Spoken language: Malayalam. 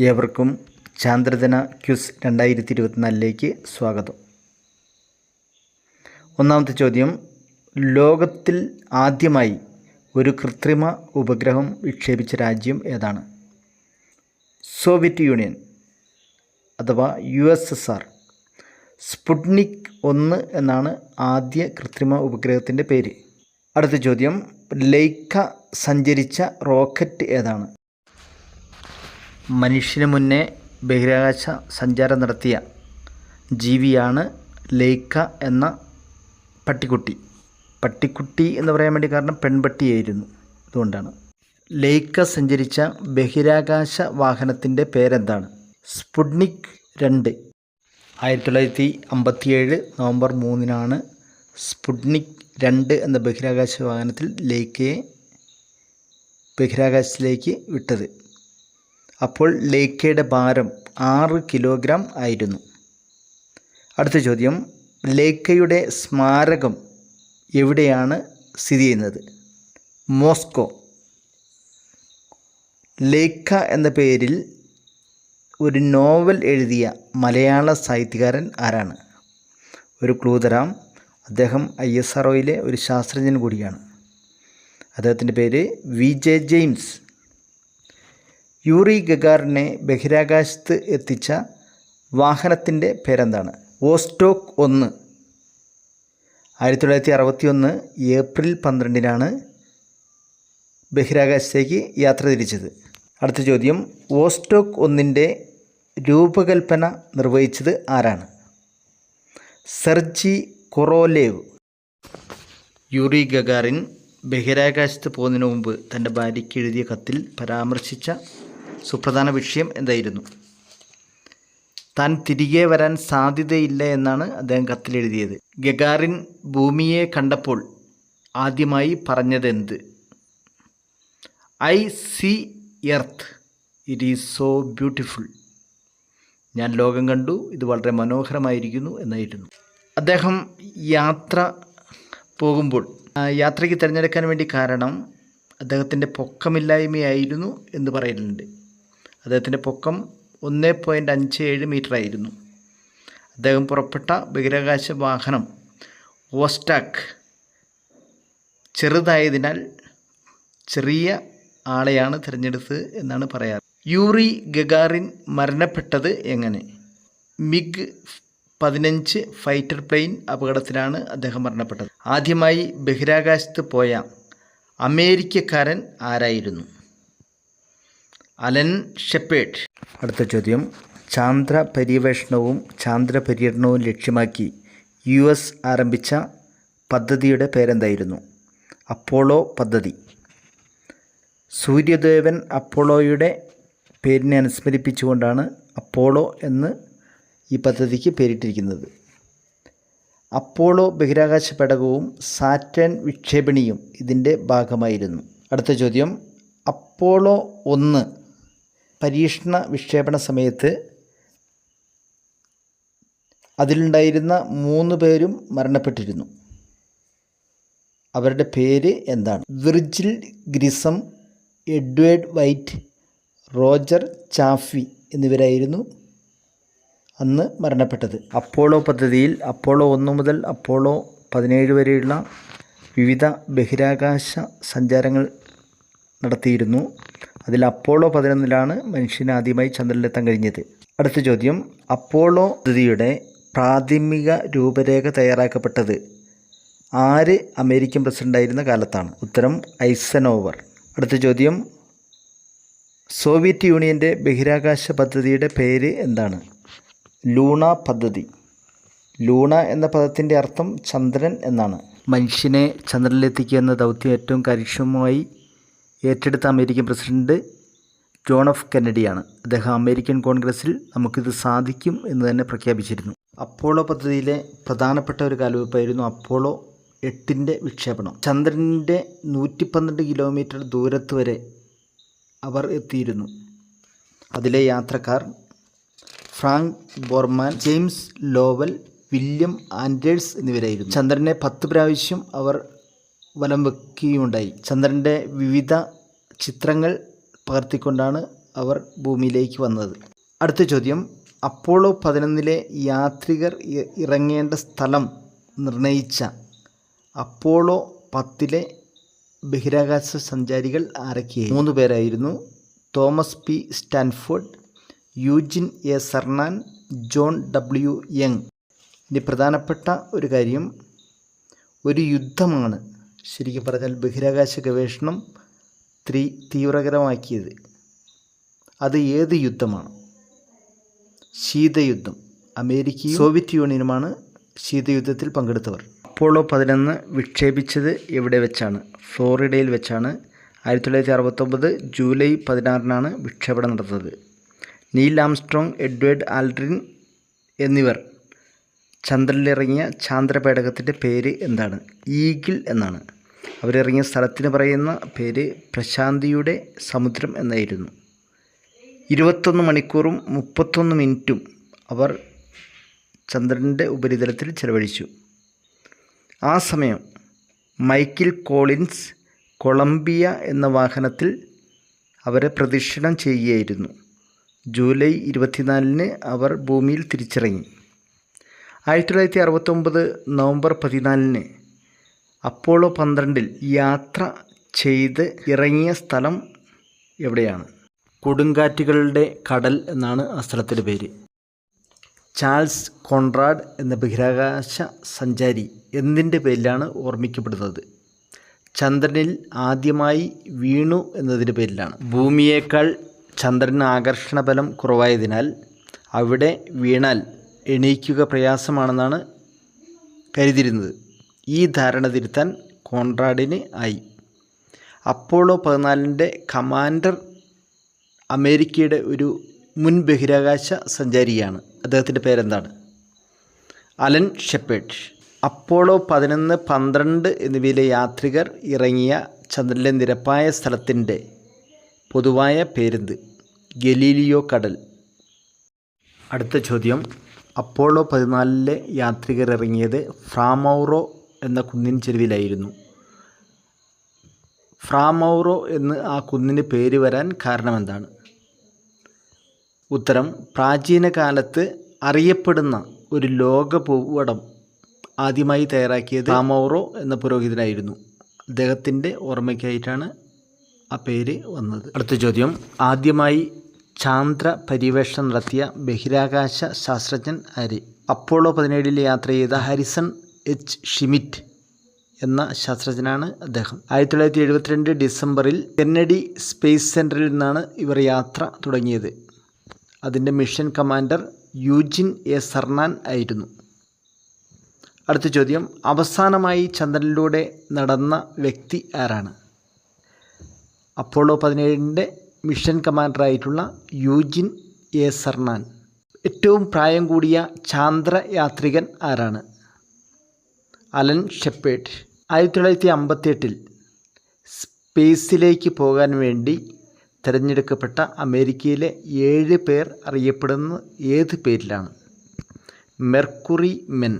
ഏവർക്കും ചാന്ദ്രദിന ക്യുസ് രണ്ടായിരത്തി ഇരുപത്തിനാലിലേക്ക് സ്വാഗതം. ഒന്നാമത്തെ ചോദ്യം ലോകത്തിൽ ആദ്യമായി ഒരു കൃത്രിമ ഉപഗ്രഹം വിക്ഷേപിച്ച രാജ്യം ഏതാണ്? സോവിയറ്റ് യൂണിയൻ അഥവാ U S S R Sputnik ഒന്ന് എന്നാണ് ആദ്യ കൃത്രിമ ഉപഗ്രഹത്തിന്റെ പേര്. അടുത്ത ചോദ്യം ലൈക്ക സഞ്ചരിച്ച റോക്കറ്റ് ഏതാണ്? മനുഷ്യന് മുന്നേ ബഹിരാകാശ സഞ്ചാരം നടത്തിയ ജീവിയാണ് ലൈക്ക എന്ന പട്ടിക്കുട്ടി. പട്ടിക്കുട്ടി എന്ന് പറയാൻ വേണ്ടി കാരണം പെൺപട്ടിയായിരുന്നു. അതുകൊണ്ടാണ്. ലൈക്ക സഞ്ചരിച്ച ബഹിരാകാശ വാഹനത്തിന്റെ പേരെന്താണ്? സ്പുട്നിക് രണ്ട്. ആയിരത്തി തൊള്ളായിരത്തി അമ്പത്തിയേഴ് നവംബർ മൂന്നിനാണ് സ്പുട്നിക് രണ്ട് എന്ന ബഹിരാകാശ വാഹനത്തിൽ ലേക്കയെ ബഹിരാകാശത്തിലേക്ക് വിട്ടത്. അപ്പോൾ ലേഖയുടെ ഭാരം ആറ് കിലോഗ്രാം ആയിരുന്നു. അടുത്ത ചോദ്യം ലേഖയുടെ സ്മാരകം എവിടെയാണ് സ്ഥിതി ചെയ്യുന്നത്? മോസ്കോ. ലേഖ എന്ന പേരിൽ ഒരു നോവൽ എഴുതിയ മലയാള സാഹിത്യകാരൻ ആരാണ്? ഒരു ക്ലൂ തരാം അദ്ദേഹം ഐ എസ് ആർ ഒരു ശാസ്ത്രജ്ഞൻ കൂടിയാണ്. അദ്ദേഹത്തിന്റെ പേര് വി ജെ ജെയിംസ്. യൂറി ഗഗാറിനെ ബഹിരാകാശത്ത് എത്തിച്ച വാഹനത്തിന്റെ പേരെന്താണ്? ഓസ്റ്റോക്ക് ഒന്ന്. ആയിരത്തി തൊള്ളായിരത്തി അറുപത്തി ഒന്ന് ഏപ്രിൽ പന്ത്രണ്ടിനാണ് ബഹിരാകാശത്തേക്ക് യാത്ര തിരിച്ചത്. അടുത്ത ചോദ്യം ഓസ്റ്റോക്ക് ഒന്നിന്റെ രൂപകൽപ്പന നിർവഹിച്ചത് ആരാണ്? സെർജി കൊറോലേവ്. യൂറി ഗഗാറിൻ ബഹിരാകാശത്ത് പോകുന്നതിന് മുമ്പ് തന്റെ ഭാര്യയ്ക്ക് എഴുതിയ കത്തിൽ പരാമർശിച്ച സുപ്രധാന വിഷയം എന്തായിരുന്നു? താൻ തിരികെ വരാൻ സാധ്യതയില്ല എന്നാണ് അദ്ദേഹം കത്തിലെഴുതിയത്. ഗഗാറിൻ ഭൂമിയെ കണ്ടപ്പോൾ ആദ്യമായി പറഞ്ഞതെന്ത്? I see earth it is so beautiful. ഞാൻ ലോകം കണ്ടു ഇത് വളരെ മനോഹരമായിരിക്കുന്നു എന്നായിരുന്നു. അദ്ദേഹം യാത്ര പോകുമ്പോൾ യാത്രയ്ക്ക് തിരഞ്ഞെടുക്കാൻ വേണ്ടി കാരണം അദ്ദേഹത്തിന്റെ പൊക്കമില്ലായ്മയായിരുന്നു എന്ന് പറയലുണ്ട് അദ്ദേഹത്തിന്റെ പൊക്കം ഒന്ന് പോയിന്റ് അഞ്ച് ഏഴ് മീറ്റർ ആയിരുന്നു അദ്ദേഹം പുറപ്പെട്ട ബഹിരാകാശ വാഹനം ഓസ്റ്റാക്ക് ചെറുതായതിനാൽ ചെറിയ ആളെയാണ് തിരഞ്ഞെടുത്തത് എന്നാണ് പറയാറ്. യൂറി ഗഗാറിൻ മരണപ്പെട്ടത് എങ്ങനെ? മിഗ് പതിനഞ്ച് ഫൈറ്റർ പ്ലെയിൻ അപകടത്തിലാണ് അദ്ദേഹം മരണപ്പെട്ടത്. ആദ്യമായി ബഹിരാകാശത്ത് പോയ അമേരിക്കക്കാരൻ ആരായിരുന്നു? അലൻ ഷെപ്പേഡ് അടുത്ത ചോദ്യം. ചാന്ദ്ര പര്യവേഷണവും ചാന്ദ്ര പര്യടനവും ലക്ഷ്യമാക്കി യു എസ് ആരംഭിച്ച പദ്ധതിയുടെ പേരെന്തായിരുന്നു? അപ്പോളോ പദ്ധതി. സൂര്യദേവൻ അപ്പോളോയുടെ പേരിനെ അനുസ്മരിപ്പിച്ചുകൊണ്ടാണ് അപ്പോളോ എന്ന് ഈ പദ്ധതിക്ക് പേരിട്ടിരിക്കുന്നത്. അപ്പോളോ ബഹിരാകാശ പേടകവും സാറ്റേൺ വിക്ഷേപണിയും ഇതിന്റെ ഭാഗമായിരുന്നു. അടുത്ത ചോദ്യം. അപ്പോളോ ഒന്ന് പരീക്ഷണ വിക്ഷേപണ സമയത്ത് അതിലുണ്ടായിരുന്ന മൂന്ന് പേരും മരണപ്പെട്ടിരുന്നു. അവരുടെ പേര് എന്താണ്? Virgil Grissom Edward White Roger Chaffee എന്നിവരായിരുന്നു അന്ന് മരണപ്പെട്ടത്. അപ്പോളോ പദ്ധതിയിൽ അപ്പോളോ ഒന്ന് മുതൽ അപ്പോളോ പതിനേഴ് വരെയുള്ള വിവിധ ബഹിരാകാശ സഞ്ചാരങ്ങൾ നടത്തിയിരുന്നു. അതിൽ അപ്പോളോ പതിനൊന്നിലാണ് മനുഷ്യന് ആദ്യമായി ചന്ദ്രനിലെത്താൻ കഴിഞ്ഞത്. അടുത്ത ചോദ്യം അപ്പോളോ പദ്ധതിയുടെ പ്രാഥമിക രൂപരേഖ തയ്യാറാക്കപ്പെട്ടത് ആര്? അമേരിക്കൻ പ്രസിഡന്റായിരുന്ന കാലത്താണ്. ഉത്തരം ഐസനോവർ. അടുത്ത ചോദ്യം സോവിയറ്റ് യൂണിയന്റെ ബഹിരാകാശ പദ്ധതിയുടെ പേര് എന്താണ്? ലൂണ പദ്ധതി. ലൂണ എന്ന പദത്തിന്റെ അർത്ഥം ചന്ദ്രൻ എന്നാണ്. മനുഷ്യനെ ചന്ദ്രനിലെത്തിക്കുക എന്ന ദൗത്യം ഏറ്റവും കാര്യക്ഷമമായി ഏറ്റെടുത്ത അമേരിക്കൻ പ്രസിഡന്റ് ജോൺ എഫ് കെന്നഡിയാണ്. അദ്ദേഹം അമേരിക്കൻ കോൺഗ്രസ്സിൽ നമുക്കിത് സാധിക്കും എന്ന് തന്നെ പ്രഖ്യാപിച്ചിരുന്നു. അപ്പോളോ പദ്ധതിയിലെ പ്രധാനപ്പെട്ട ഒരു കാൽവെപ്പായിരുന്നു അപ്പോളോ എട്ടിന്റെ വിക്ഷേപണം. ചന്ദ്രന്റെ നൂറ്റി പന്ത്രണ്ട് കിലോമീറ്റർ ദൂരത്ത് വരെ അവർ എത്തിയിരുന്നു. അതിലെ യാത്രക്കാർ Frank Borman James Lovell William Anders എന്നിവരായിരുന്നു. ചന്ദ്രനെ പത്ത് പ്രാവശ്യം അവർ വലം വെക്കുകയുണ്ടായി ചന്ദ്രന്റെ വിവിധ ചിത്രങ്ങൾ പകർത്തിക്കൊണ്ടാണ് അവർ ഭൂമിയിലേക്ക് വന്നത്. അടുത്ത ചോദ്യം. അപ്പോളോ പതിനൊന്നിലെ യാത്രികർ ഇറങ്ങേണ്ട സ്ഥലം നിർണയിച്ച അപ്പോളോ പത്തിലെ ബഹിരാകാശ സഞ്ചാരികൾ ആരൊക്കെയായി? മൂന്ന് പേരായിരുന്നു. Thomas P. Stafford Eugene A. Cernan John W Young. ഇനി പ്രധാനപ്പെട്ട ഒരു കാര്യം. ഒരു യുദ്ധമാണ്. ശരിക്കും പറഞ്ഞാൽ ബഹിരാകാശ ഗവേഷണം ത്രീ തീവ്രകരമാക്കിയത്. അത് ഏത് യുദ്ധമാണ്? ശീതയുദ്ധം. അമേരിക്കയും സോവിയറ്റ് യൂണിയനുമാണ് ശീതയുദ്ധത്തിൽ പങ്കെടുത്തവർ. അപ്പോളോ പതിനൊന്ന് വിക്ഷേപിച്ചത് എവിടെ വെച്ചാണ്? ഫ്ലോറിഡയിൽ വെച്ചാണ്. ആയിരത്തി തൊള്ളായിരത്തി അറുപത്തൊമ്പത് ജൂലൈ പതിനാറിനാണ് വിക്ഷേപണം നടന്നത്. നീൽ ആംസ്ട്രോങ് എഡ്വേർഡ് ആൽഡ്രിൻ എന്നിവർ ചന്ദ്രനിലിറങ്ങിയ ചാന്ദ്രപേടകത്തിന്റെ പേര് എന്താണ്? ഈഗിൾ എന്നാണ്. അവരിറങ്ങിയ സ്ഥലത്തിന് പറയുന്ന പേര് പ്രശാന്തിയുടെ സമുദ്രം എന്നായിരുന്നു. ഇരുപത്തൊന്ന് മണിക്കൂറും മുപ്പത്തൊന്ന് മിനിറ്റും അവർ ചന്ദ്രന്റെ ഉപരിതലത്തിൽ ചെലവഴിച്ചു. ആ സമയം മൈക്കിൾ കോളിൻസ് കൊളംബിയ എന്ന വാഹനത്തിൽ അവരെ പ്രദക്ഷിണം ചെയ്യുകയായിരുന്നു. ജൂലൈ ഇരുപത്തിനാലിന് അവർ ഭൂമിയിൽ തിരിച്ചിറങ്ങി. ആയിരത്തി തൊള്ളായിരത്തി അറുപത്തൊമ്പത് നവംബർ പതിനാലിന് അപ്പോളോ പന്ത്രണ്ടിൽ യാത്ര ചെയ്ത് ഇറങ്ങിയ സ്ഥലം എവിടെയാണ്? കൊടുങ്കാറ്റുകളുടെ കടൽ എന്നാണ് ആ സ്ഥലത്തിന്റെ പേര്. ചാൾസ് കോൺറാഡ് എന്ന ബഹിരാകാശ സഞ്ചാരി എന്തിന്റെ പേരിലാണ് ഓർമ്മിക്കപ്പെടുന്നത്? ചന്ദ്രനിൽ ആദ്യമായി വീണു എന്നതിന്റെ പേരിലാണ്. ഭൂമിയേക്കാൾ ചന്ദ്രന് ആകർഷണ ബലം കുറവായതിനാൽ അവിടെ വീണാൽ എണീക്കുക പ്രയാസമാണെന്നാണ് കരുതിയിരുന്നത്. ഈ ധാരണ തിരുത്താൻ കോൺറാഡിന് ആയി. അപ്പോളോ പതിനാലിന്റെ കമാൻഡർ അമേരിക്കയുടെ ഒരു മുൻ ബഹിരാകാശ സഞ്ചാരിയാണ്. അദ്ദേഹത്തിന്റെ പേരെന്താണ്? അലൻ ഷെപ്പേഡ് അപ്പോളോ പതിനൊന്ന് പന്ത്രണ്ട് എന്നിവയിലെ യാത്രികർ ഇറങ്ങിയ ചന്ദ്രനിലെ നിരപ്പായ സ്ഥലത്തിന്റെ പൊതുവായ പേരെന്ത്? ഗലീലിയോ കടൽ. അടുത്ത ചോദ്യം. അപ്പോളോ പതിനാലിലെ യാത്രികർ ഇറങ്ങിയത് ഫ്രാമൗറോ എന്ന കുന്നിൻ ചെരുവിലായിരുന്നു. ഫ്രാമൗറോ എന്ന് ആ കുന്നിന് പേര് വരാൻ കാരണമെന്താണ്? ഉത്തരം പ്രാചീന കാലത്ത് അറിയപ്പെടുന്ന ഒരു ലോക പൂവടം ആദ്യമായി തയ്യാറാക്കിയത് ഫ്രാമൗറോ എന്ന പുരോഹിതനായിരുന്നു. അദ്ദേഹത്തിന്റെ ഓർമ്മയ്ക്കായിട്ടാണ് ആ പേര് വന്നത്. അടുത്ത ചോദ്യം ആദ്യമായി ചാന്ദ്ര പര്യവേഷണം നടത്തിയ ബഹിരാകാശ ശാസ്ത്രജ്ഞൻ ആര് അപ്പോളോ പതിനേഴിൽ യാത്ര ചെയ്ത ഹാരിസൺ എച്ച്. ഷിമിറ്റ് എന്ന ശാസ്ത്രജ്ഞനാണ് അദ്ദേഹം. ആയിരത്തി തൊള്ളായിരത്തി എഴുപത്തിരണ്ട് ഡിസംബറിൽ കെന്നഡി സ്പേസ് സെന്ററിൽ നിന്നാണ് ഇവർ യാത്ര തുടങ്ങിയത്. അതിന്റെ mission commander Eugene A. Cernan ആയിരുന്നു. അടുത്ത ചോദ്യം അവസാനമായി ചന്ദ്രനിലൂടെ നടന്ന വ്യക്തി ആരാണ്? അപ്പോളോ പതിനേഴിന്റെ മിഷൻ കമാൻഡറായിട്ടുള്ള യൂജിൻ എ സർണാൻ ഏറ്റവും പ്രായം കൂടിയ ചാന്ദ്രയാത്രികൻ ആരാണ്? അലൻ ഷെപ്പേട്ട് ആയിരത്തി തൊള്ളായിരത്തി അമ്പത്തിയെട്ടിൽ സ്പേസിലേക്ക് പോകാൻ വേണ്ടി തിരഞ്ഞെടുക്കപ്പെട്ട അമേരിക്കയിലെ ഏഴ് പേർ അറിയപ്പെടുന്ന ഏത് പേരിലാണ്? Mercury men.